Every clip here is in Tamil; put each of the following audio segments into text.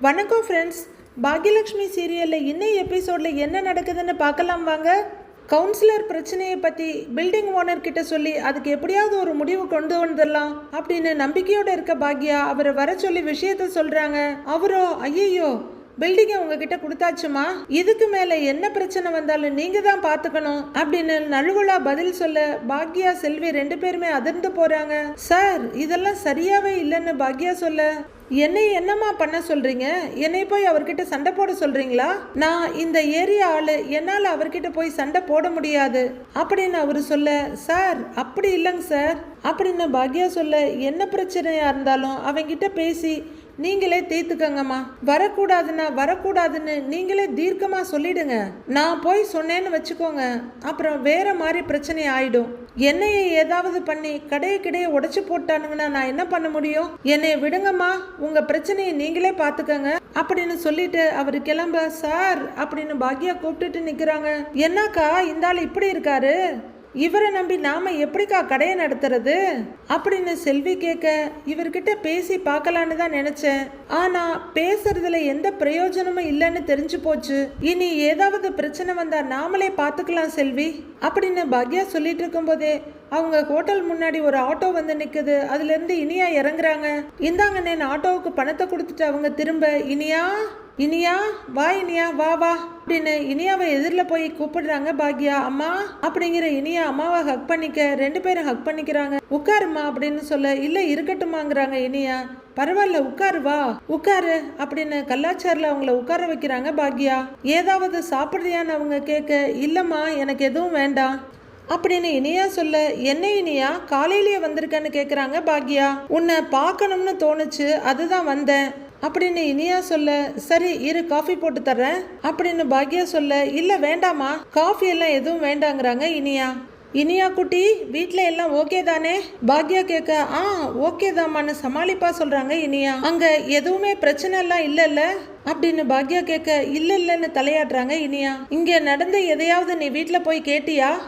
வணக்கம் ஃப்ரெண்ட்ஸ் பாக்யலக்ஷ்மி சீரியலில் இன்னும் எபிசோடில் என்ன நடக்குதுன்னு பார்க்கலாம் வாங்க. கவுன்சிலர் பிரச்சனையை பற்றி பில்டிங் ஓனர் கிட்ட சொல்லி அதுக்கு எப்படியாவது ஒரு முடிவு கொண்டு வந்துடலாம் அப்படின்னு நம்பிக்கையோடு இருக்க பாக்யா அவரை வர சொல்லி விஷயத்த சொல்கிறாங்க அவரோ ஐயையோ பில்டிங்கை உங்ககிட்ட கொடுத்தாச்சுமா? இதுக்கு மேல என்ன பிரச்சனை வந்தாலும் நீங்க தான் பாத்துக்கணும் அப்படின்னு நழுவலா பதில் சொல்ல பாக்யா செல்வி ரெண்டு பேருமே அதிர்ந்து போறாங்க. சார் இதெல்லாம் சரியாவே இல்லைன்னு பாக்யா சொல்ல. என்னை என்னம்மா பண்ண சொல்றீங்க? என்னை போய் அவர்கிட்ட சண்டை போட சொல்றீங்களா? நான் இந்த ஏரியா ஆளு என்னால் அவர்கிட்ட போய் சண்டை போட முடியாது அப்படின்னு அவர் சொல்ல சார் அப்படி இல்லைங்க சார். அப்படின்னு பாக்யா சொல்ல என்ன பிரச்சனையா இருந்தாலும் அவங்கிட்ட பேசி நீங்களே தீர்த்துக்கங்கம்மா. வரக்கூடாதுன்னா வரக்கூடாதுன்னு நீங்களே தீர்க்கமாக சொல்லிடுங்க. நான் போய் சொன்னேன்னு வச்சுக்கோங்க. அப்புறம் வேற மாதிரி பிரச்சனை ஆயிடும். என்னையை ஏதாவது பண்ணி கடையை கிடையை உடைச்சு போட்டானுங்கன்னா நான் என்ன பண்ண முடியும்? என்னைய விடுங்கம்மா. உங்க பிரச்சனையை நீங்களே பார்த்துக்கங்க. அப்படின்னு சொல்லிட்டு அவர் கிளம்ப சார் அப்படின்னு பாக்யா கூப்பிட்டுட்டு நிக்கிறாங்க. என்னக்கா இந்த ஆள் இப்படி இருக்காரு? இவரை நம்பி நாம எப்படிக்கா கடையை நடத்துறது? அப்படின்னு செல்வி கேட்க இவர்கிட்ட பேசி பார்க்கலான்னு தான் நினைச்சேன். ஆனா பேசுறதுல எந்த பிரயோஜனமும் இல்லைன்னு தெரிஞ்சு போச்சு. இனி ஏதாவது பிரச்சனை வந்தா நாமளே பார்த்துக்கலாம் செல்வி. அப்படின்னு பாக்யா சொல்லிட்டு இருக்கும்போதே அவங்க ஹோட்டல் முன்னாடி ஒரு ஆட்டோ வந்து நிற்குது அதுலேருந்து இனியா இறங்குறாங்க. இந்தாங்க நான் ஆட்டோவுக்கு பணத்தை கொடுத்துட்டு அவங்க திரும்ப. இனியா? இனியா வா இனியா வா வா. அப்படின்னு இனியாவை எதிரில் போய் கூப்பிடுறாங்க பாக்யா. அம்மா அப்படிங்கிற இனியா அம்மாவை ஹக் பண்ணிக்க ரெண்டு பேரும் ஹக் பண்ணிக்கிறாங்க. உட்காருமா அப்படின்னு சொல்ல இல்லை இருக்கட்டுமாங்கிறாங்க இனியா. பரவாயில்ல உட்காரு வா. உட்காரு அப்படின்னு கல்லாச்சாரில் அவங்கள உட்கார வைக்கிறாங்க பாக்யா. ஏதாவது சாப்பிட்றியான்னு அவங்க கேட்க இல்லைம்மா எனக்கு எதுவும் வேண்டாம். அப்படின்னு இனியா சொல்ல என்ன இனியா காலையிலேயே வந்திருக்கேன்னு கேட்குறாங்க பாக்யா. உன்னை பார்க்கணும்னு தோணுச்சு அதுதான் வந்தேன். அப்படின்னு இனியா சொல்ல சரி இரு காஃபி போட்டு தர்றேன். அப்படின்னு பாக்யா சொல்ல இல்லை வேண்டாமா காஃபி எல்லாம் எதுவும் வேண்டாங்கிறாங்க இனியா. இனியா குட்டி வீட்டில் எல்லாம் ஓகே தானே? பாக்யா கேட்க ஆ ஓகே தாமான்னு சமாளிப்பா சொல்கிறாங்க இனியா. அங்கே எதுவுமே பிரச்சனை எல்லாம் இல்லைல்ல? அப்படின்னு பாக்யா கேட்க இல்ல இல்லைன்னு தலையாடுறாங்க இனியா. இங்கே நடந்த எதையாவது நீ வீட்டில் போய் கேட்டியா?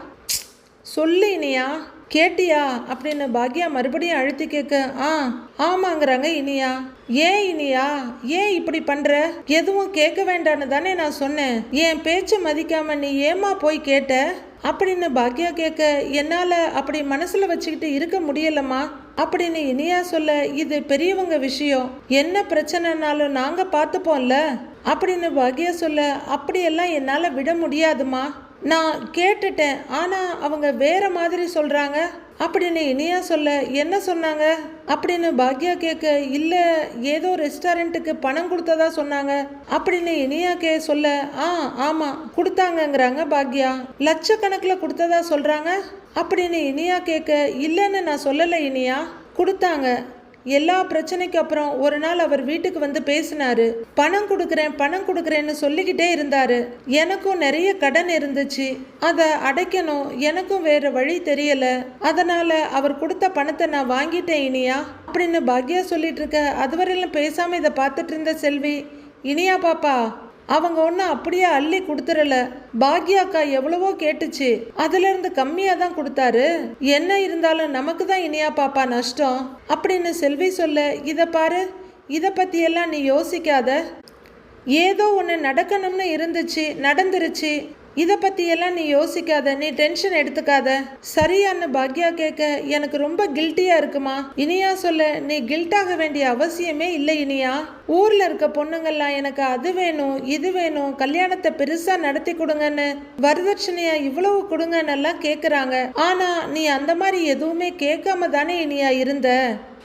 சொல்லு இனியா. கேட்டியா? அப்படின்னு பாக்யா மறுபடியும் அழுத்தி கேட்க ஆ ஆமாங்கிறாங்க இனியா. ஏன் இனியா? ஏன் இப்படி பண்ற? எதுவும் கேட்க வேண்டான்னு தானே நான் சொன்னேன். என் பேச்சை மதிக்காம நீ ஏமா போய் கேட்ட? அப்படின்னு பாக்யா கேட்க என்னால அப்படி மனசுல வச்சுக்கிட்டு இருக்க முடியலம்மா. அப்படின்னு இனியா சொல்ல இது பெரியவங்க விஷயம். என்ன பிரச்சனைனாலும் நாங்க பார்த்துப்போம்ல? அப்படின்னு பாக்யா சொல்ல அப்படியெல்லாம் என்னால விட முடியாதுமா நான் கேட்டுட்டேன் ஆனால் அவங்க வேற மாதிரி சொல்கிறாங்க அப்படின்னு இனியா சொல்ல என்ன சொன்னாங்க? அப்படின்னு பாக்யா கேட்க இல்லை ஏதோ ரெஸ்டாரண்ட்டுக்கு பணம் கொடுத்ததா சொன்னாங்க. அப்படின்னு இனியா கே சொல்ல ஆ ஆமாம் கொடுத்தாங்கங்கிறாங்க பாக்யா. லட்சக்கணக்கில் கொடுத்ததா சொல்கிறாங்க அப்படின்னு இனியா கேட்க இல்லைன்னு நான் சொல்லலை இனியா கொடுத்தாங்க. எல்லா பிரச்சனைக்கு அப்புறம் ஒரு நாள் அவர் வீட்டுக்கு வந்து பேசினாரு. பணம் கொடுக்குறேன் பணம் கொடுக்குறேன்னு சொல்லிக்கிட்டே இருந்தாரு. எனக்கும் நிறைய கடன் இருந்துச்சு. அதை அடைக்கணும். எனக்கும் வேற வழி தெரியல. அதனால அவர் கொடுத்த பணத்தை நான் வாங்கிட்டேன் இனியா அப்படின்னு பாக்யா சொல்லிட்டு இருக்க அதுவரையிலும் பேசாம இதை பார்த்துட்டு இருந்த செல்வி இனியா பாப்பா அவங்க ஒன்றும் அப்படியே அள்ளி கொடுத்துடல பாக்யாக்கா எவ்வளவோ கேட்டுச்சு. அதுலேருந்து கம்மியாக தான் கொடுத்தாரு. என்ன இருந்தாலும் நமக்கு தான் இனியா பாப்பா நஷ்டம். அப்படின்னு செல்வி சொல்ல இதை பாரு இதை பற்றியெல்லாம் நீ யோசிக்காத. ஏதோ ஒன்று நடக்கணும்னு இருந்துச்சு நடந்துருச்சு. இதை பற்றியெல்லாம் நீ யோசிக்காத நீ டென்ஷன் எடுத்துக்காத. சரியான்னு பாக்யா கேட்க எனக்கு ரொம்ப கில்ட்டியாக இருக்குமா? இனியா சொல்ல நீ கில்ட்டாக வேண்டிய அவசியமே இல்லை இனியா. ஊரில் இருக்க பொண்ணுங்கள்லாம் எனக்கு அது வேணும் இது வேணும் கல்யாணத்தை பெருசாக நடத்தி கொடுங்கன்னு வரதட்சணையாக இவ்வளவு கொடுங்கன்னு எல்லாம் கேட்குறாங்க ஆனால் நீ அந்த மாதிரி எதுவுமே கேட்காம தானே இனியா இருந்த?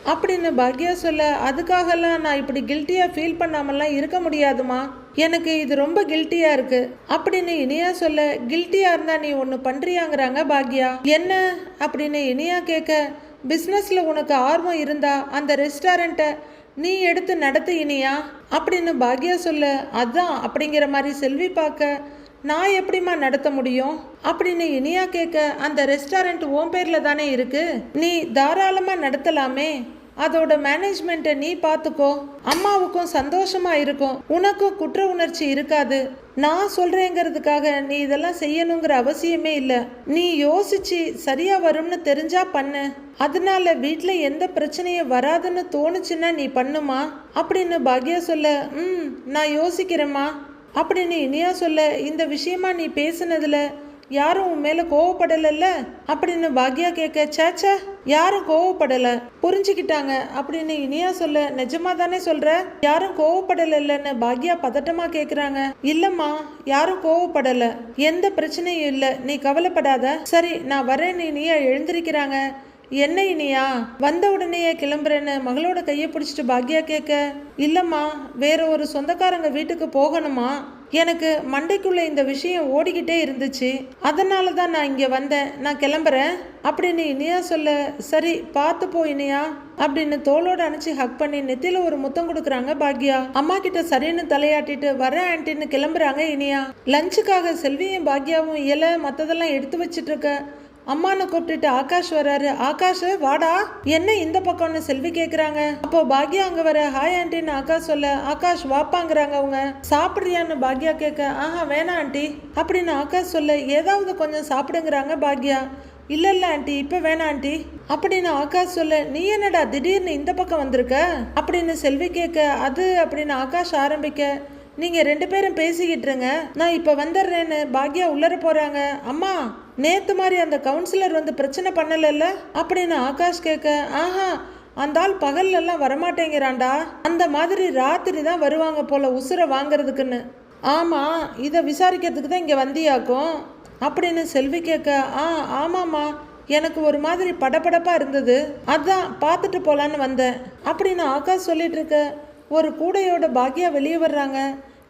அப்படின்னு பாக்யா சொல்ல அதுக்காகலாம் நான் இப்படி கில்ட்டியாக ஃபீல் பண்ணாமலாம் இருக்க முடியாதுமா எனக்கு இது ரொம்ப கில்ட்டியாக இருக்குது அப்படின்னு இனியா சொல்ல கில்ட்டியாக இருந்தால் நீ ஒன்று பண்ணுறியாங்கிறாங்க பாக்யா. என்ன? அப்படின்னு இனியா கேட்க பிஸ்னஸில் உனக்கு ஆர்வம் இருந்தா அந்த ரெஸ்டாரண்ட்டை நீ எடுத்து நடத்து இனியா. அப்படின்னு பாக்யா சொல்ல அதான். அப்படிங்கிற மாதிரி செல்வி பார்க்க நான் எப்படிம்மா நடத்த முடியும்? அப்படின்னு இனியா கேட்க அந்த ரெஸ்டாரண்ட் ஓம் பேரில் தானே இருக்கு? நீ தாராளமாக நடத்தலாமே. அதோட மேனேஜ்மெண்ட்டை நீ பார்த்துக்கோ அம்மாவுக்கும் சந்தோஷமா இருக்கும். உனக்கும் குற்ற உணர்ச்சி இருக்காது. நான் சொல்றேங்கிறதுக்காக நீ இதெல்லாம் செய்யணுங்கிற அவசியமே இல்லை. நீ யோசிச்சு சரியா வரும்னு தெரிஞ்சா பண்ணு. அதனால வீட்டில் எந்த பிரச்சனையும் வராதுன்னு தோணுச்சுன்னா நீ பண்ணுமா? அப்படின்னு பாக்யா சொல்ல ம் நான் யோசிக்கிறேம்மா. அப்படின்னு இனியா சொல்ல இந்த விஷயமா நீ பேசுனதுல யாரும் உன் மேல கோவப்படலைல்ல? அப்படின்னு பாக்யா கேட்க சேச்சே யாரும் கோவப்படல. புரிஞ்சுக்கிட்டாங்க. அப்படின்னு இனியா சொல்ல நிஜமா தானே சொல்ற? யாரும் கோவப்படலைன்னு பாக்யா பதட்டமா கேக்குறாங்க. இல்லம்மா யாரும் கோவப்படல. எந்த பிரச்சனையும் இல்ல. நீ கவலைப்படாத. சரி நான் வரேன் இனியா எழுந்திருக்கிறாங்க. என்ன இனியா? வந்த உடனேயே கிளம்புறேன்னு மகளோட கையை பிடிச்சிட்டு பாக்யா கேட்க இல்லம்மா வேற ஒரு சொந்தக்காரங்க வீட்டுக்கு போகணுமா? எனக்கு மண்டைக்குள்ள இந்த விஷயம் ஓடிக்கிட்டே இருந்துச்சு. அதனால தான் நான் இங்கே வந்தேன். நான் கிளம்புறேன். அப்படின்னு இனியா சொல்ல. சரி பார்த்து போ இனியா அப்படின்னு தோளோடு அணைச்சி ஹக் பண்ணி நெத்தியில் ஒரு முத்தம் கொடுக்குறாங்க பாக்யா. அம்மா கிட்ட சரின்னு தலையாட்டிட்டு வரேன் ஆன்ட்டின்னு கிளம்புறாங்க இனியா. லஞ்சுக்காக செல்வியும் பாக்யாவும் இலை மற்றதெல்லாம் எடுத்து வச்சிட்டு இருக்க. அம்மான்னு கூப்பிட்டுட்டு ஆகாஷ் வராரு. ஆகாஷ் வாடா என்ன இந்த பக்கம்னு செல்வி கேக்குறாங்க. அப்போ பாக்யா அங்க வர ஹாய் ஆண்டின்னு ஆகாஷ் சொல்ல ஆகாஷ் வாப்பாங்கிறாங்க அவங்க. சாப்பிட்றியான்னு பாக்யா கேட்க ஆஹா வேணாம் ஆண்டி அப்படின்னு ஆகாஷ் சொல்ல ஏதாவது கொஞ்சம் சாப்பிடுங்கிறாங்க பாக்யா. இல்ல இல்ல ஆண்டி இப்ப வேணாம் ஆண்டி அப்படின்னு ஆகாஷ் சொல்ல நீ என்னடா திடீர்னு இந்த பக்கம் வந்திருக்க? அப்படின்னு செல்வி கேட்க அது அப்படின்னு ஆகாஷ் ஆரம்பிக்க நீங்க ரெண்டு பேரும் பேசிக்கிட்டுருங்க நான் இப்ப வந்துடுறேன்னு பாக்யா உள்ளர போறாங்க. அம்மா நேற்று மாதிரி அந்த கவுன்சிலர் வந்து பிரச்சனை பண்ணலைல்ல? அப்படின்னு ஆகாஷ் கேட்க ஆஹா அந்த ஆள் பகல்லெல்லாம் வரமாட்டேங்கிறான்டா. அந்த மாதிரி ராத்திரி தான் வருவாங்க போல உசுரை வாங்குறதுக்குன்னு. ஆமாம் இதை விசாரிக்கிறதுக்கு தான் இங்கே வந்தியாக்கும் அப்படின்னு செல்வி கேட்க ஆ ஆமாம்மா எனக்கு ஒரு மாதிரி படபடப்பாக இருந்தது. அதான் பார்த்துட்டு போகலான்னு வந்தேன் அப்படின்னு ஆகாஷ் சொல்லிட்டு இருக்க ஒரு கூடையோட பாக்கியா வெளியே வர்றாங்க.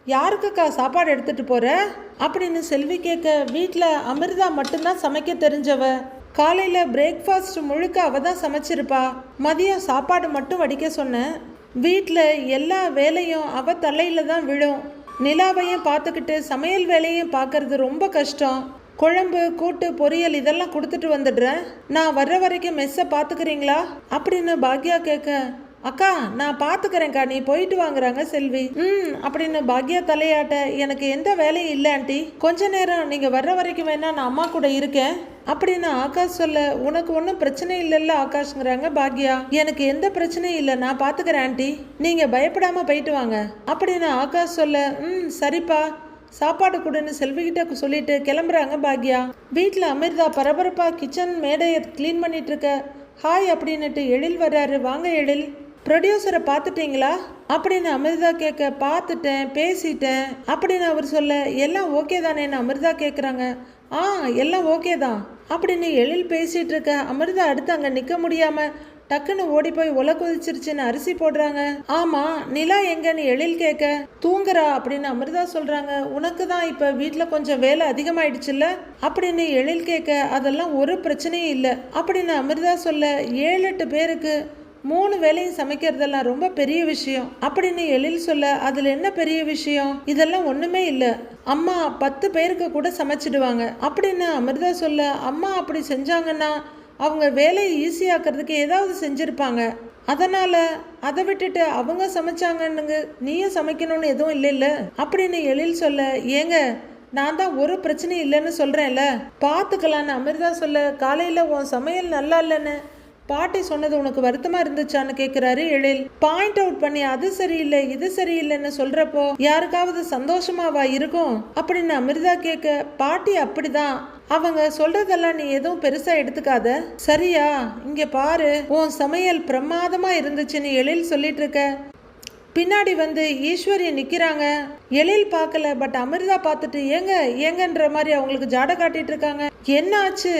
யாருக்குக்கா சாப்பாடு எடுத்துட்டு போற? அப்படின்னு செல்வி கேட்க வீட்டில் அமிர்தா மட்டும்தான் சமைக்க தெரிஞ்சவ. காலையில் பிரேக்ஃபாஸ்ட் முழுக்க அவ தான் சமைச்சிருப்பா. மதியம் சாப்பாடு மட்டும் வடிக்க சொன்னேன் வீட்டில் எல்லா வேலையும் அவ தலையில் தான் விழும். நிலாவையும் பார்த்துக்கிட்டு சமையல் வேலையும் பார்க்கறது ரொம்ப கஷ்டம். குழம்பு கூட்டு பொரியல் இதெல்லாம் கொடுத்துட்டு வந்துடுறேன். நான் வர்ற வரைக்கும் மெஸ்ஸை பார்த்துக்கிறீங்களா? அப்படின்னு பாக்யா கேட்க அக்கா நான் பார்த்துக்கிறேன்க்கா நீ போயிட்டு வாங்குறாங்க செல்வி. ம் அப்படின்னு பாக்யா தலையாட்ட எனக்கு எந்த வேலையும் இல்லை ஆண்டி. கொஞ்ச நேரம் நீங்கள் வர்ற வரைக்கும் வேணா நான் அம்மா கூட இருக்கேன் அப்படின்னு ஆகாஷ் சொல்ல உனக்கு ஒன்றும் பிரச்சனை இல்லைல்ல ஆகாஷ்ங்கிறாங்க பாக்யா. எனக்கு எந்த பிரச்சனையும் இல்லை நான் பார்த்துக்கிறேன் ஆண்டி. நீங்கள் பயப்படாமல் போயிட்டு வாங்க அப்படின்னு ஆகாஷ் சொல்ல ம் சரிப்பா. சாப்பாடு கொடுன்னு செல்விகிட்ட சொல்லிட்டு கிளம்புறாங்க பாக்யா. வீட்டில் அமிர்தா பரபரப்பா கிச்சன் மேடையை க்ளீன் பண்ணிட்டு இருக்க. ஹாய் அப்படின்னுட்டு எழில் வர்றாரு. வாங்க எழில். ப்ரொடியூசரை பார்த்துட்டீங்களா? அப்படின்னு அமிர்தா கேட்க பார்த்துட்டேன் பேசிட்டேன். அப்படின்னு அவர் சொல்ல எல்லாம் ஓகே தானேன்னு அமிர்தா கேட்குறாங்க ஆ எல்லாம் ஓகே தான். அப்படின்னு எழில் பேசிகிட்டு இருக்க அமிர்தா அடுத்து அங்கே நிற்க முடியாமல் டக்குன்னு ஓடி போய் ஒலை கொதிச்சிருச்சுன்னு அரிசி போடுறாங்க. ஆமா நிலா எங்கன்னு எழில் கேட்க தூங்குறா அப்படின்னு அமிர்தா சொல்றாங்க. உனக்கு தான் இப்ப வீட்டுல கொஞ்சம் வேலை அதிகமாயிடுச்சுல்ல? அப்படின்னு எழில் கேட்க அதெல்லாம் ஒரு பிரச்சனையும் இல்லை. அப்படின்னு அமிர்தா சொல்ல ஏழு எட்டு பேருக்கு மூணு வேலையும் சமைக்கிறதெல்லாம் ரொம்ப பெரிய விஷயம். அப்படின்னு எழில் சொல்ல அதில் என்ன பெரிய விஷயம்? இதெல்லாம் ஒன்றுமே இல்லை. அம்மா பத்து பேருக்கு கூட சமைச்சிடுவாங்க. அப்படின்னு அமிர்தா சொல்ல அம்மா அப்படி செஞ்சாங்கன்னா அவங்க வேலையை ஈஸியாக்கிறதுக்கு ஏதாவது செஞ்சுருப்பாங்க. அதனால அதை விட்டுட்டு அவங்க சமைச்சாங்கன்னுங்க. நீயும் சமைக்கணும்னு எதுவும் இல்லைல்ல? அப்படின்னு எழில் சொல்ல ஏங்க நான் தான் ஒரு பிரச்சனையும் இல்லைன்னு சொல்கிறேன்ல பார்த்துக்கலான்னு அமிர்தா சொல்ல காலையில் உன் சமையல் நல்லா இல்லைன்னு பாட்டி சொன்னது உனக்கு வருத்தமா இருந்துச்சான்னு கேக்குறாரு எழில். பாயிண்ட் அவுட் பண்ணி அது சரியில்லை இது சரியில்லைன்னு சொல்றப்போ யாருக்காவது சந்தோஷமாவா இருக்கும்? அப்படின்னு அமிர்தா கேட்க பாட்டி அப்படிதான். அவங்க சொல்றதெல்லாம் நீ எதுவும் பெருசா எடுத்துக்காத. சரியா? இங்க பாரு உன் சமையல் பிரமாதமா இருந்துச்சுன்னு எழில் சொல்லிட்டு இருக்க பின்னாடி வந்து ஈஸ்வரி நிக்கிறாங்க. எழில் பார்க்கல பட் அமிர்தா பார்த்துட்டு ஏங்க ஏங்கன்ற மாதிரி அவங்களுக்கு ஜாட காட்டிட்டு இருக்காங்க என்ன ஆச்சு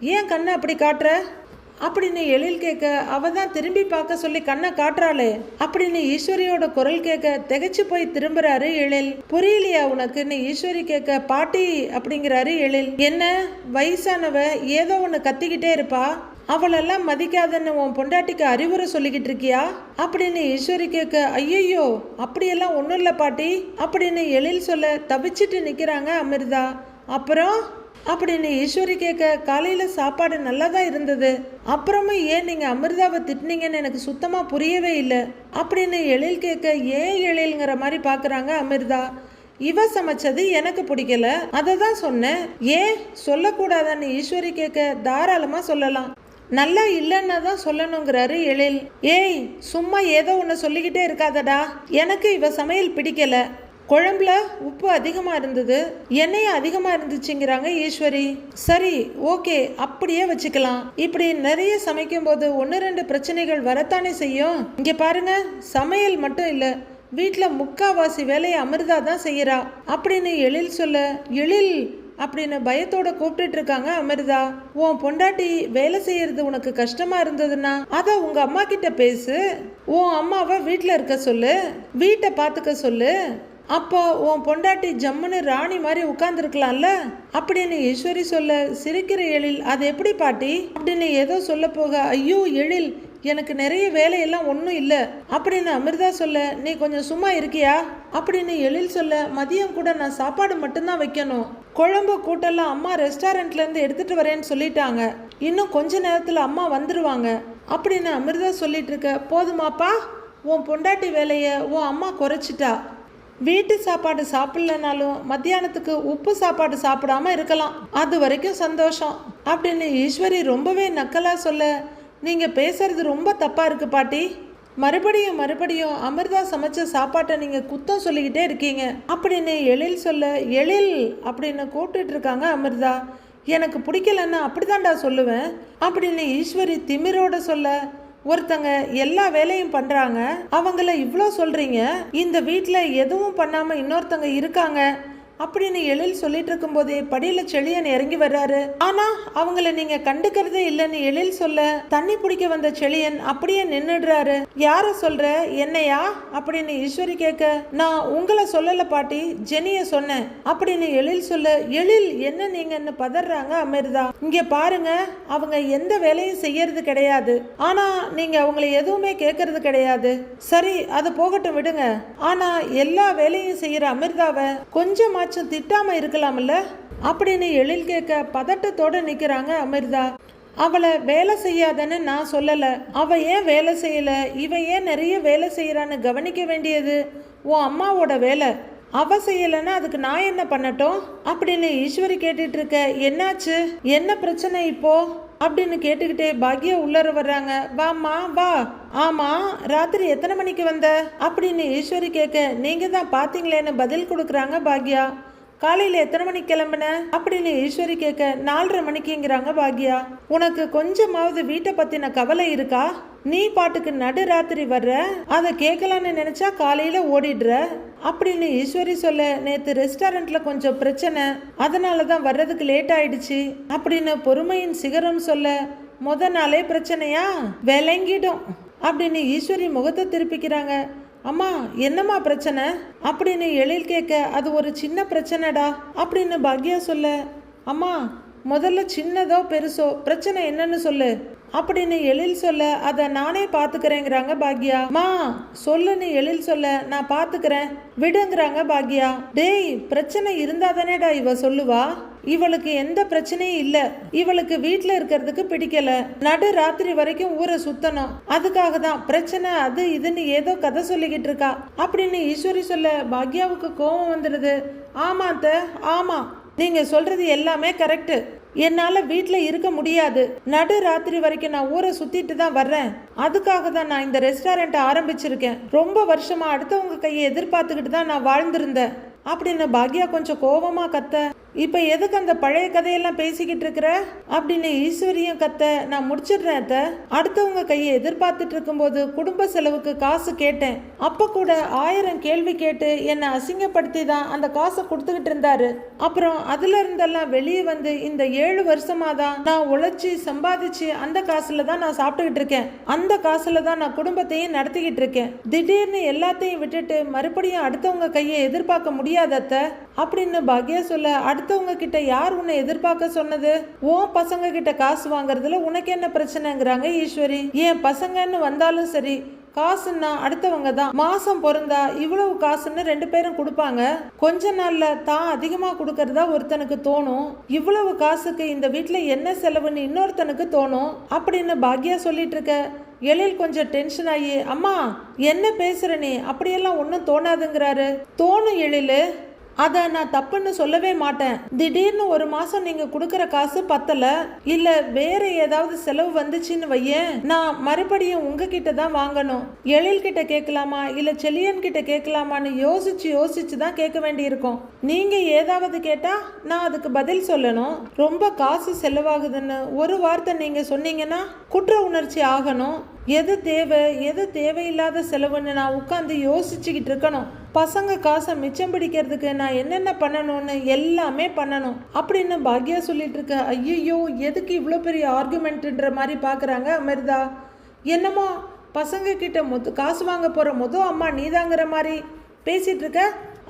ஏன் கண்ணை அப்படி காட்டுற? அப்படின்னு எழில் கேட்க அவ தான் திரும்பி பார்க்க சொல்லி கண்ணை காட்டுறாளே. அப்படின்னு ஈஸ்வரியோட குரல் கேட்க திகைச்சு போய் திரும்புறாரு எழில். புரியலையா உனக்குன்னு ஈஸ்வரி கேட்க பாட்டி அப்படிங்கிறாரு எழில். என்ன? வயசானவ ஏதோ ஒன்று கத்திக்கிட்டே இருப்பா? அவளெல்லாம் மதிக்காதன்னு உன் பொண்டாட்டிக்கு அறிவுரை சொல்லிக்கிட்டு இருக்கியா? அப்படின்னு ஈஸ்வரி கேட்க ஐயையோ அப்படியெல்லாம் ஒன்றும் இல்லை பாட்டி அப்படின்னு எழில் சொல்ல தவிச்சிட்டு நிற்கிறாங்க அமிர்தா. அப்புறம்? அப்படின்னு ஈஸ்வரி கேட்க காலையில் சாப்பாடு நல்லா தான் இருந்தது? அப்புறமும் ஏன் நீங்கள் அமிர்தாவை திட்டினீங்கன்னு எனக்கு சுத்தமாக புரியவே இல்லை. அப்படின்னு எழில் கேட்க ஏன் எழில்ங்கிற மாதிரி பார்க்குறாங்க அமிர்தா. இவ சமைச்சது எனக்கு பிடிக்கல. அதை தான் சொன்னேன். ஏன் சொல்லக்கூடாதான்னு ஈஸ்வரி கேட்க தாராளமாக சொல்லலாம். நல்லா இல்லைன்னா தான் சொல்லணுங்கிறாரு எழில். ஏய் சும்மா ஏதோ ஒன்று சொல்லிக்கிட்டே இருக்காதடா. எனக்கு இவ சமையல் பிடிக்கல. குழம்புல உப்பு அதிகமாக இருந்தது எண்ணெயும் அதிகமாக இருந்துச்சுங்கிறாங்க ஈஸ்வரி. சரி ஓகே அப்படியே வச்சுக்கலாம். இப்படி நிறைய சமைக்கும் போது ஒன்று ரெண்டு பிரச்சனைகள் வரத்தானே செய்யும்? இங்கே பாருங்க சமையல் மட்டும் இல்லை வீட்டில் முக்காவாசி வேலையை அமிர்தா தான் செய்கிறா அப்படின்னு எழில் சொல்ல எழில் அப்படின்னு பயத்தோட கூப்பிட்டு இருக்காங்க அமிர்தா. உன் பொண்டாட்டி வேலை செய்யறது உனக்கு கஷ்டமா இருந்ததுன்னா அத உங்க அம்மா கிட்ட பேசு. உன் அம்மாவை வீட்டில் இருக்க சொல்லு. வீட்டை பார்த்துக்க சொல்லு. அப்போ உன் பொண்டாட்டி ஜம்முன்னு ராணி மாதிரி உட்கார்ந்துருக்கலாம்ல? அப்படின்னு ஈஸ்வரி சொல்ல சிரிக்கிற எழில் அது எப்படி பாட்டி? அப்படின்னு ஏதோ சொல்ல போக ஐயோ எழில் எனக்கு நிறைய வேலையெல்லாம் ஒன்றும் இல்லை. அப்படின்னு அமிர்தா சொல்ல நீ கொஞ்சம் சும்மா இருக்கியா? அப்படின்னு எழில் சொல்ல மதியம் கூட நான் சாப்பாடு மட்டும்தான் வைக்கணும். குழம்பு கூட்டெல்லாம் அம்மா ரெஸ்டாரண்ட்லேருந்து எடுத்துகிட்டு எடுத்துட்டு வரேன்னு சொல்லிட்டாங்க. இன்னும் கொஞ்ச நேரத்தில் அம்மா வந்துடுவாங்க அப்படின்னு அமிர்தா சொல்லிட்டு இருக்க போதுமாப்பா உன் பொண்டாட்டி வேலையை உன் அம்மா குறைச்சிட்டா. வீட்டு சாப்பாடு சாப்பிடலனாலும் மத்தியானத்துக்கு உப்பு சாப்பாடு சாப்பிடாம இருக்கலாம். அது வரைக்கும் சந்தோஷம். அப்படின்னு ஈஸ்வரி ரொம்பவே நக்கலா சொல்ல நீங்க பேசுறது ரொம்ப தப்பா இருக்கு பாட்டி. மறுபடியும் மறுபடியும் அமிர்தா சமைச்ச சாப்பாட்டை நீங்க குத்தம் சொல்லிக்கிட்டே இருக்கீங்க. அப்படின்னு எழில் சொல்ல எழில் அப்படின்னு கூப்பிட்டுட்டு இருக்காங்க அமிர்தா. எனக்கு பிடிக்கலன்னா அப்படிதான்டா சொல்லுவேன். அப்படின்னு ஈஸ்வரி திமிரோட சொல்ல ஒருத்தங்க எல்லா வேலையும் பண்றாங்க. அவங்கள இவ்வளோ சொல்றீங்க. இந்த வீட்டில் எதுவும் பண்ணாம இன்னொருத்தங்க இருக்காங்க. அப்படின்னு எழில் சொல்லிட்டு இருக்கும்போதே படியில செழியன் இறங்கி வர்றாரு. ஆனா அவங்கள நீங்க கண்டுக்கிறதே இல்லைன்னு எழில் சொல்ல தண்ணி பிடிக்க வந்த செழியன் அப்படியே நின்னுடுறாரு. யார சொல்ற? என்னையா? அப்படின்னு ஈஸ்வரி கேட்க நான் உங்களை சொல்லல பாட்டி ஜெனிய சொன்னேன். அப்படின்னு எழில் சொல்ல எழில் என்ன நீங்கன்னு பதறாங்க அமிர்தா. இங்க பாருங்க அவங்க எந்த வேலையும் செய்யறது கிடையாது. ஆனா நீங்க அவங்கள எதுவுமே கேட்கறது கிடையாது. சரி அது போகட்டும் விடுங்க. ஆனா எல்லா வேலையும் செய்யற அமிர்தாவை கொஞ்சம் திட்டாமல் இருக்கலாம்ல? அப்படின்னு எழில் கேட்க பதட்டத்தோடு நிற்கிறாங்க அமிர்தா. அவளை வேலை செய்யாதன்னு நான் சொல்லலை. அவள் ஏன் வேலை செய்யலை? இவன் ஏன் நிறைய வேலை செய்கிறான்னு கவனிக்க வேண்டியது உன் அம்மாவோட வேலை. அவ செய்யலைன்னா அதுக்கு நான் என்ன பண்ணட்டும்? அப்படின்னு ஈஸ்வரி கேட்டுட்டு இருக்க என்னாச்சு? என்ன பிரச்சனை இப்போ? அப்படின்னு கேட்டுக்கிட்டே பாக்யா உள்ளர வர்றாங்க. வாம்மா வா. ஆமா ராத்திரி எத்தனை மணிக்கு வந்த? அப்படின்னு ஈஸ்வரி கேட்க நீங்க தான் பாத்தீங்களேன்னு பதில் கொடுக்குறாங்க பாக்யா. காலையில எத்தனை மணிக்கு கிளம்புன? அப்படின்னு ஈஸ்வரி கேட்க நாலரை மணிக்குங்கிறாங்க பாக்யா. உனக்கு கொஞ்சமாவது வீட்டை பத்தின கவலை இருக்கா? நீ பாட்டுக்கு நடு ராத்திரி வர்ற? அதை கேட்கலான்னு நினைச்சா காலையில ஓடிடுற. அப்படின்னு ஈஸ்வரி சொல்ல நேற்று ரெஸ்டாரண்ட்ல கொஞ்சம் பிரச்சனை. அதனால தான் வர்றதுக்கு லேட் ஆயிடுச்சு. அப்படின்னு பொறுமையின் சிகரம் சொல்ல முத நாளே பிரச்சனையா? விளங்கிடும். அப்படின்னு ஈஸ்வரி முகத்தை திருப்பிக்கிறாங்க. அம்மா என்னம்மா பிரச்சனை? அப்படின்னு எழில் கேட்க அது ஒரு சின்ன பிரச்சனைடா. அப்படின்னு பாக்யா சொல்ல அம்மா முதல்ல சின்னதோ பெருசோ? பிரச்சனை என்னன்னு சொல்லு. அப்படின்னு எழில் சொல்ல அதை நானே பார்த்துக்கிறேங்கிறாங்க பாக்யா. மா சொல்லுன்னு எழில் சொல்ல நான் பார்த்துக்கிறேன் விடுங்கிறாங்க பாக்யா. டேய் பிரச்சனை இருந்தா தானேடா இவ சொல்லுவா. இவளுக்கு எந்த பிரச்சனையும் இல்ல. இவளுக்கு வீட்டில் இருக்கிறதுக்கு பிடிக்கல. நடு ராத்திரி வரைக்கும் ஊரை சுத்தணும். அதுக்காக தான். பிரச்சனை அது இதுன்னு ஏதோ கதை சொல்லிக்கிட்டு இருக்கா. அப்படின்னு ஈஸ்வரி சொல்ல பாக்யாவுக்கு கோபம் வந்துடுது. ஆமாத்த ஆமாம் ஆமா. நீங்க சொல்றது எல்லாமே கரெக்டு என்னால வீட்ல இருக்க முடியாது. நடு ராத்திரி வரைக்கும் நான் ஊரை சுத்திட்டு தான் வர்றேன். அதுக்காக தான் நான் இந்த ரெஸ்டாரண்ட்டை ஆரம்பிச்சிருக்கேன். ரொம்ப வருஷமா அடுத்தவங்க கையை எதிர்பார்த்துக்கிட்டு தான் நான் வாழ்ந்திருந்தேன். அப்படின்னு பாக்யா கொஞ்சம் கோவமா கத்த. இப்போ எதுக்கு அந்த பழைய கதையெல்லாம் பேசிக்கிட்டு இருக்கிற? அப்படின்னு ஈஸ்வரியும் கத்த நான் முடிச்சிடுறேன் அத்தை. அடுத்தவங்க கையை எதிர்பார்த்துட்டு இருக்கும்போது குடும்ப செலவுக்கு காசு கேட்டேன். அப்போ கூட ஆயிரம் கேள்வி கேட்டு என்னை அசிங்கப்படுத்தி தான் அந்த காசை கொடுத்துக்கிட்டு இருந்தாரு. அப்புறம் அதுல இருந்தெல்லாம் வெளியே வந்து இந்த ஏழு வருஷமா தான் நான் உழைச்சி சம்பாதிச்சு அந்த காசுல தான் நான் சாப்பிட்டுக்கிட்டு இருக்கேன். அந்த காசுல தான் நான் குடும்பத்தையும் நடத்திக்கிட்டு இருக்கேன். திடீர்னு எல்லாத்தையும் விட்டுட்டு மறுபடியும் அடுத்தவங்க கையை எதிர்பார்க்க முடியாதத்த அத்தை. அப்படின்னு பாக்யா சொல்ல அடுத்தவங்க கிட்ட யார் உன்னை எதிர்பார்க்க சொன்னது? உன் பசங்க கிட்ட காசு வாங்குறதுல உனக்கு என்ன பிரச்சனைங்கிறாங்க ஈஸ்வரி? என் பசங்கன்னு வந்தாலும் சரி காசுன்னா அடுத்தவங்க தான். மாசம் பிறந்தா இவ்வளவு காசுன்னு ரெண்டு பேரும் கொடுப்பாங்க. கொஞ்ச நாள்ல தான் அதிகமா கொடுக்கறதா ஒருத்தனுக்கு தோணும். இவ்வளவு காசுக்கு இந்த வீட்டில் என்ன செலவுன்னு இன்னொருத்தனுக்கு தோணும். அப்படின்னு பாக்யா சொல்லிட்டு இருக்க. எழில் கொஞ்சம் டென்ஷன் ஆகி அம்மா என்ன பேசுற நீ? அப்படியெல்லாம் ஒன்றும் தோணாதுங்கிறாரு. தோணும் எழில். அதை நான் தப்புன்னு சொல்லவே மாட்டேன். திடீர்னு ஒரு மாசம் நீங்க கொடுக்குற காசு பத்தல? இல்ல வேற ஏதாவது செலவு வந்துச்சுன்னு வையேன். நான் மறுபடியும் உங்ககிட்ட தான் வாங்கணும். எழில் கிட்ட கேட்கலாமா? இல்ல செலியன் கிட்ட கேட்கலாமான்னு யோசிச்சு யோசிச்சு தான் கேட்க வேண்டியிருக்கும். நீங்க ஏதாவது கேட்டா நான் அதுக்கு பதில் சொல்லணும். ரொம்ப காசு செலவாகுதுன்னு ஒரு வார்த்தை நீங்க சொன்னீங்கன்னா குற்ற உணர்ச்சி ஆகணும். எது தேவை? எது தேவையில்லாத செலவுன்னு நான் உட்காந்து யோசிச்சுக்கிட்டு இருக்கணும். பசங்க காசை மிச்சம் பிடிக்கிறதுக்கு நான் என்னென்ன பண்ணணும்னு எல்லாமே பண்ணணும் அப்படின்னு பாக்யா சொல்லிட்டு இருக்க ஐயோ எதுக்கு இவ்வளோ பெரிய ஆர்குமெண்ட்டுன்ற மாதிரி பார்க்குறாங்க அமிர்தா. என்னமோ பசங்க கிட்ட மொத்த காசு வாங்க போகிற மொதல் அம்மா நீதாங்கிற மாதிரி பேசிகிட்டு இருக்க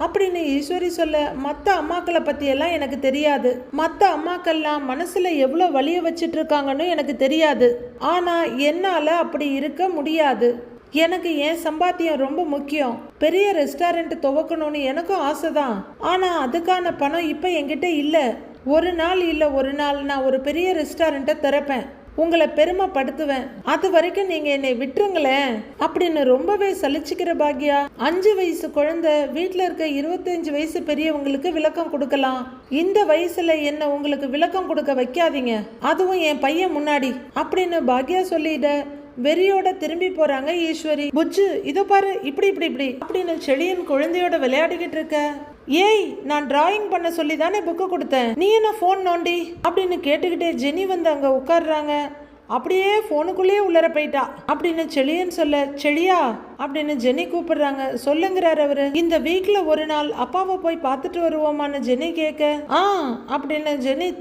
அப்படின்னு ஈஸ்வரி சொல்ல மற்ற அம்மாக்களை பற்றியெல்லாம் எனக்கு தெரியாது. மற்ற அம்மாக்கள்லாம் மனசில் எவ்வளோ வழியை வச்சிட்ருக்காங்கன்னு எனக்கு தெரியாது. ஆனால் என்னால் அப்படி இருக்க முடியாது. எனக்கு என் சம்பாத்தியம் ரொம்ப முக்கியம். பெரிய ரெஸ்டாரண்ட் துவக்கணும்னு எனக்கும் ஆசை தான் ஆனால் அதுக்கான பணம் இப்போ என்கிட்ட இல்லை. ஒரு நாள் இல்லை ஒரு நாள் நான் ஒரு பெரிய ரெஸ்டாரண்ட்டை திறப்பேன். உங்களை பெருமைப்படுத்துவேன். அது வரைக்கும் நீங்க என்னை விட்டுருங்களேன். அப்படின்னு ரொம்பவே சலிச்சுக்கிற பாக்யா. அஞ்சு வயசு குழந்தை வீட்டில் இருக்க இருபத்தஞ்சு வயசு பெரியவங்களுக்கு விளக்கம் கொடுக்கலாம். இந்த வயசுல என்ன உங்களுக்கு விளக்கம் கொடுக்க வைக்காதீங்க. அதுவும் என் பையன் முன்னாடி. அப்படின்னு பாக்யா சொல்லிட வெறியோட திரும்பி போறாங்க ஈஸ்வரி. புஜ்ஜு இதோ பாரு இப்படி இப்படி இப்படி அப்படின்னு செழியன் குழந்தையோட விளையாடிக்கிட்டு இருக்க. ஏய் நான் டிராயிங் பண்ண சொல்லி தானே புக்கு கொடுத்தேன். நீ என்ன ஃபோன் நோண்டி? அப்படின்னு கேட்டுக்கிட்டே ஜெனி வந்து அங்க உட்கார்றாங்க. அப்படியே ஃபோனுக்குள்ளேயே உள்ளர போயிட்டா. அப்படின்னு செளியன் சொல்ல செழியா அப்படின்னு ஜெனி கூப்பிடுறாங்க. சொல்லுங்கிறார் அவரு. இந்த வீக்ல ஒரு நாள் அப்பாவை போய் பார்த்துட்டு வருவோமான்னு ஜெனி கேட்க. ஆ அப்படின்னு ஜெனி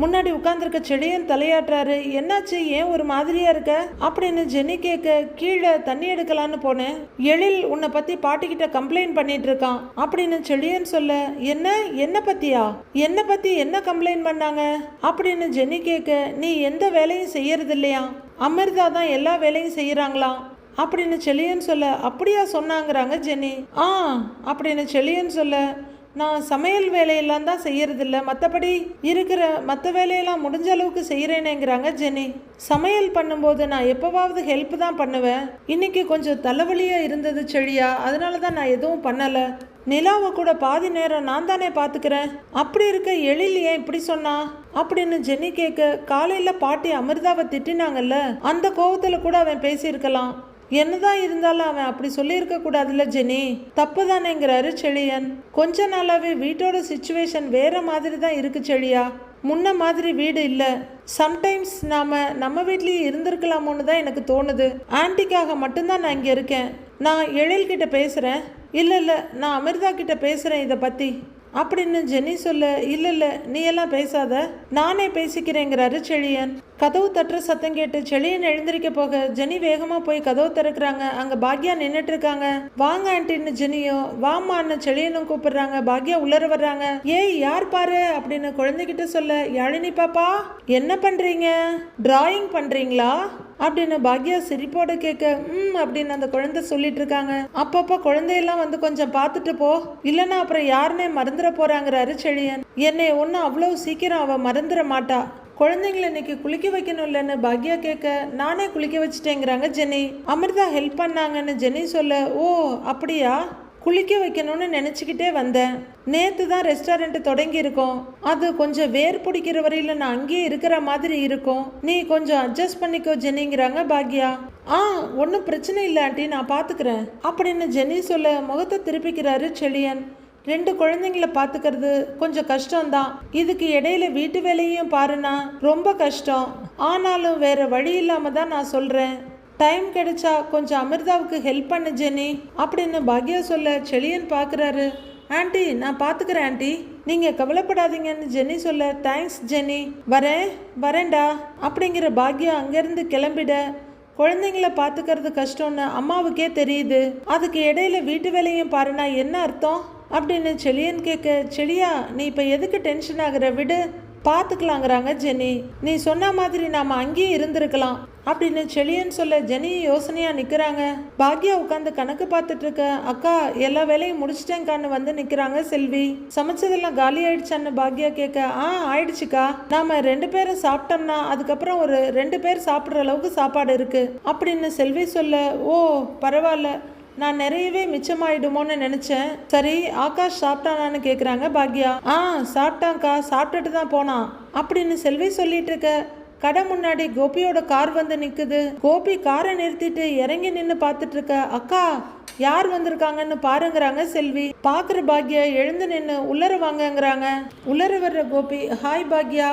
முன்னாடி உட்காந்துருக்க செடியன் தலையாட்டுறாரு. என்னாச்சு? ஏன் ஒரு மாதிரியா இருக்க? அப்படின்னு ஜெனி கேட்க கீழே தண்ணி எடுக்கலான்னு போனேன். எழில் உன்னை பத்தி பாட்டிக்கிட்ட கம்ப்ளைண்ட் பண்ணிட்டு இருக்கான். அப்படின்னு செடியன் சொல்ல என்ன? என்ன பத்தியா? என்ன பத்தி என்ன கம்ப்ளைண்ட் பண்ணாங்க? அப்படின்னு ஜெனி கேட்க நீ எந்த வேலையும் செய்யறது இல்லையா அமிர்தா தான் எல்லா வேலையும் செய்யறாங்களாம் அப்படின்னு செழியன் சொல்ல அப்படியா சொன்னாங்கிறாங்க ஜெனி. ஆ அப்படின்னு செழியன் சொல்ல நான் சமையல் வேலையெல்லாம் தான் செய்யறதில்ல. மற்றபடி இருக்கிற மற்ற வேலையெல்லாம் முடிஞ்ச அளவுக்கு செய்கிறேனேங்கிறாங்க ஜெனி. சமையல் பண்ணும்போது நான் எப்போவாவது ஹெல்ப் தான் பண்ணுவேன். இன்னைக்கு கொஞ்சம் தலைவலியாக இருந்தது செழியா. அதனால தான் நான் எதுவும் பண்ணலை. நிலாவை கூட பாதி நேரம் நான் தானே பார்த்துக்கிறேன் அப்படி இருக்க எழில் ஏன் இப்படி சொன்னா? அப்படின்னு ஜெனி கேட்க காலையில் பாட்டி அமிர்தாவை திட்டினாங்கல்ல. அந்த கோவத்தில் கூட அவன் பேசியிருக்கலாம். என்னதான் இருந்தாலும் அவன் அப்படி சொல்லியிருக்க கூடாதுல்ல ஜெனி. தப்பு தானேங்கிறாரு செழியன். கொஞ்ச நாளாவே வீட்டோட சுச்சுவேஷன் வேற மாதிரி தான் இருக்கு செழியா. முன்ன மாதிரி வீடு இல்லை. சம்டைம்ஸ் நாம நம்ம வீட்லேயே இருந்திருக்கலாமோன்னு தான் எனக்கு தோணுது. ஆன்ட்டிக்காக மட்டும்தான் நான் இங்கே இருக்கேன். நான் எழில்கிட்ட பேசுகிறேன் இல்லை இல்லை நான் அமிர்தா கிட்ட பேசுகிறேன் இதை பற்றி அப்படின்னு ஜெனி சொல்ல இல்லை இல்லை நீ எல்லாம் பேசாத. நானே பேசிக்கிறேங்கிறாரு செழியன் கதவு தட்டுற சத்தம் கேட்டு செழியன் எழுந்திருக்க போக ஜெனி வேகமாக போய் கதவு திறக்கிறாங்க. அங்கே பாக்யா நின்றுட்டு இருக்காங்க வாங்க ஆண்டின்னு ஜெனியோ வாமான்னு செழியனும் கூப்பிடுறாங்க. பாக்யா உள்ளர வர்றாங்க. ஏய் யார் பாரு? அப்படின்னு குழந்தைகிட்ட சொல்ல யாழினி பாப்பா என்ன பண்ணுறீங்க டிராயிங் பண்ணுறீங்களா அப்படின்னு பாக்யா சிரிப்போட கேட்க ம் அப்படின்னு அந்த குழந்தை சொல்லிட்டு இருக்காங்க அப்பப்போ குழந்தையெல்லாம் வந்து கொஞ்சம் பார்த்துட்டு போ. இல்லைன்னா அப்புறம் யாருனே மறந்துட போறாங்கிறாரு செழியன். என்னை ஒன்றும் அவ்வளோ சீக்கிரம் அவ மறந்துட மாட்டா. குழந்தைங்களை இன்னைக்கு குளிக்க வைக்கணும் இல்லைன்னு பாக்யா கேட்க நானே குளிக்க வச்சுட்டேங்கிறாங்க ஜெனி. அமிர்தா ஹெல்ப் பண்ணாங்கன்னு ஜெனி சொல்ல ஓ அப்படியா? குளிக்க வைக்கணும்னு நினச்சிக்கிட்டே வந்தேன். நேற்று தான் ரெஸ்டாரண்ட் தொடங்கியிருக்கோம். அது கொஞ்சம் வேர் பிடிக்கிற வரையில் நான் அங்கேயே இருக்கிற மாதிரி இருக்கும். நீ கொஞ்சம் அட்ஜஸ்ட் பண்ணிக்கோ ஜெனிங்கிறாங்க பாக்யா. ஆ ஒன்றும் பிரச்சனை இல்லை ஆண்டி நான் பார்த்துக்கிறேன் அப்படின்னு ஜெனி சொல்ல முகத்தை திருப்பிக்கிறாரு செழியன். ரெண்டு குழந்தைங்கள பார்த்துக்கிறது கொஞ்சம் கஷ்டம்தான். இதுக்கு இடையில வீட்டு வேலையும் பாருனா ரொம்ப கஷ்டம். ஆனாலும் வேற வழி இல்லாம தான் நான் சொல்றேன். டைம் கிடைச்சா கொஞ்சம் அமிர்தாவுக்கு ஹெல்ப் பண்ணு ஜெனி அப்படின்னு பாக்யா சொல்ல செழியன் பார்க்குறாரு ஆண்டி நான் பார்த்துக்கிறேன் ஆண்டி. நீங்கள் கவலைப்படாதீங்கன்னு ஜெனி சொல்ல தேங்க்ஸ் ஜெனி வரேன் வரேன்டா அப்படிங்கிற பாக்யா அங்கேருந்து கிளம்பிட. குழந்தைங்கள பார்த்துக்கிறது கஷ்டம்னு அம்மாவுக்கே தெரியுது. அதுக்கு இடையில வீட்டு வேலையும் பாருனா என்ன அர்த்தம்? அப்படின்னு செளியன் கேட்க செழியா நீ இப்போ எதுக்கு டென்ஷன் ஆகுற? விடு. பார்த்துக்கலாங்கிறாங்க ஜெனி நீ சொன்ன மாதிரி நாம் அங்கேயே இருந்திருக்கலாம். அப்படின்னு செழியன்னு சொல்ல ஜெனி யோசனையாக நிற்கிறாங்க பாக்யா உட்காந்து கணக்கு பார்த்துட்டு இருக்க அக்கா எல்லா வேலையும் முடிச்சிட்டேங்கான்னு வந்து நிற்கிறாங்க செல்வி. சமைச்சதெல்லாம் காலி ஆயிடுச்சான்னு பாக்யா கேட்க ஆ ஆயிடுச்சுக்கா. நாம ரெண்டு பேரும் சாப்பிட்டோம்னா அதுக்கப்புறம் ஒரு ரெண்டு பேர் சாப்பிட்ற அளவுக்கு சாப்பாடு இருக்கு. அப்படின்னு செல்வி சொல்ல ஓ பரவாயில்ல நான் நிறையவே மிச்சமாயிடுமோன்னு நினைச்சேன். சரி ஆகாஷ் சாப்பிட்டானான்னு கேக்குறாங்க பாக்யா. ஆ சாப்பிட்டான்க்கா. சாப்பிட்டுட்டு தான் போனான். அப்படின்னு செல்வி சொல்லிட்டு இருக்க கடை முன்னாடி கோபியோட கார் வந்து நிக்குது. கோபி காரை நிறுத்திட்டு இறங்கி நின்று பார்த்துட்டு இருக்க அக்கா யார் வந்திருக்காங்கன்னு பாருங்கறாங்க செல்வி. பாக்குற பாக்யா எழுந்து நின்று உள்ளர வாங்கங்கிறாங்க. உள்ளர வர்ற கோபி ஹாய் பாக்யா.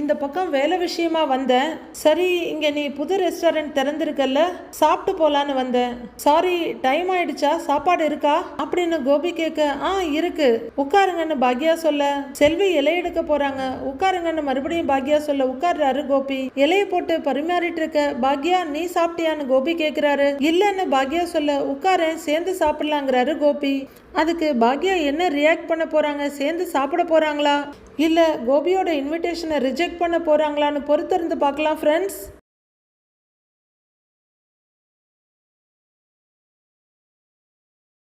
இந்த பக்கம் வேலை விஷயமா வந்தேன். சரி இங்க நீ புது ரெஸ்டாரண்ட் திறந்திருக்கல்ல சாப்பிட்டு போலான்னு வந்தேன். சாரி டைம் ஆயிடுச்சா? சாப்பாடு இருக்கா? அப்படின்னு கோபி கேட்க ஆ இருக்கு. உட்காருங்கன்னு பாக்யா சொல்ல செல்வி இலை எடுக்க போறாங்க. உட்காருங்கன்னு மறுபடியும் பாக்யா சொல்ல உட்கார்றாரு கோபி. இலையை போட்டு பரிமாறிட்டு இருக்க பாக்யா நீ சாப்பிட்டியான்னு கோபி கேக்குறாரு இல்லைன்னு பாக்யா சொல்ல உட்காரேன் சேர்ந்து சாப்பிடலாங்கிறாரு கோபி. அதுக்கு பாக்யா என்ன ரியாக்ட் பண்ண போறாங்க? சேர்ந்து சாப்பிட போறாங்களா? இல்லை கோபியோட இன்விடேஷனை ரிஜெக்ட் பண்ண போகிறாங்களான்னு பொறுத்திருந்து பார்க்கலாம் ஃப்ரெண்ட்ஸ்